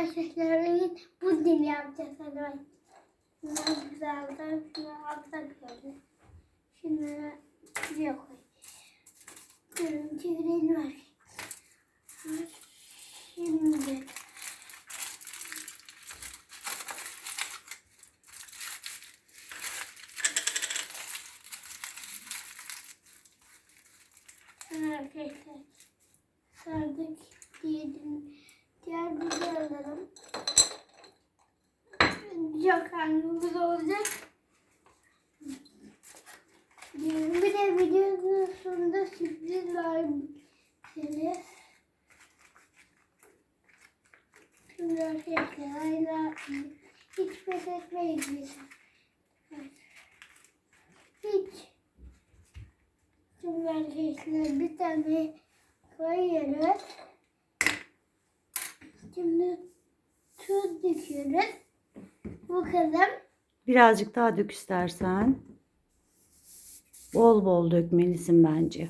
bugün puding yapacağız. Bak. Biraz güzeldi. Şunu alsak böyle. Şunu buraya koy. Durun çevirelim arkadaşlar. Şimdi. Arkadaşlar sardık diyelim. Diğer bir de alalım. Hangimiz olacak. Bir de videonun sonunda sürpriz var. Size. Şimdi arkadaşlar hala hiç pes etmeyiz. Hiç. Şimdi arkadaşlar bir tane koyuyoruz. Şimdi tuz döküyoruz. Bakalım. Birazcık daha dök istersen. Bol bol dökmelisin bence.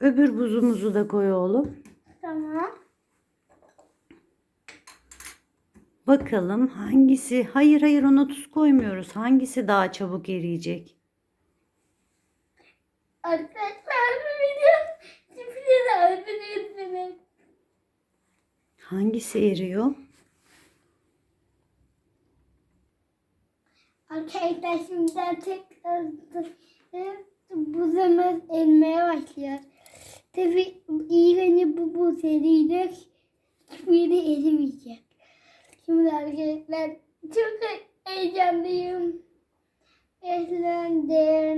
Öbür buzumuzu da koy oğlum. Tamam. Bakalım hangisi? Hayır hayır ona tuz koymuyoruz. Hangisi daha çabuk eriyecek? Arkadaşlar Hangisi eriyor? Arkadaşlar şimdi tek bu zaman ermeye başlıyor. Tabi iğrenci bu buz eriyecek. Hiçbiri erimeyecek. Şimdi arkadaşlar çok heyecanlıyım. Eslendim.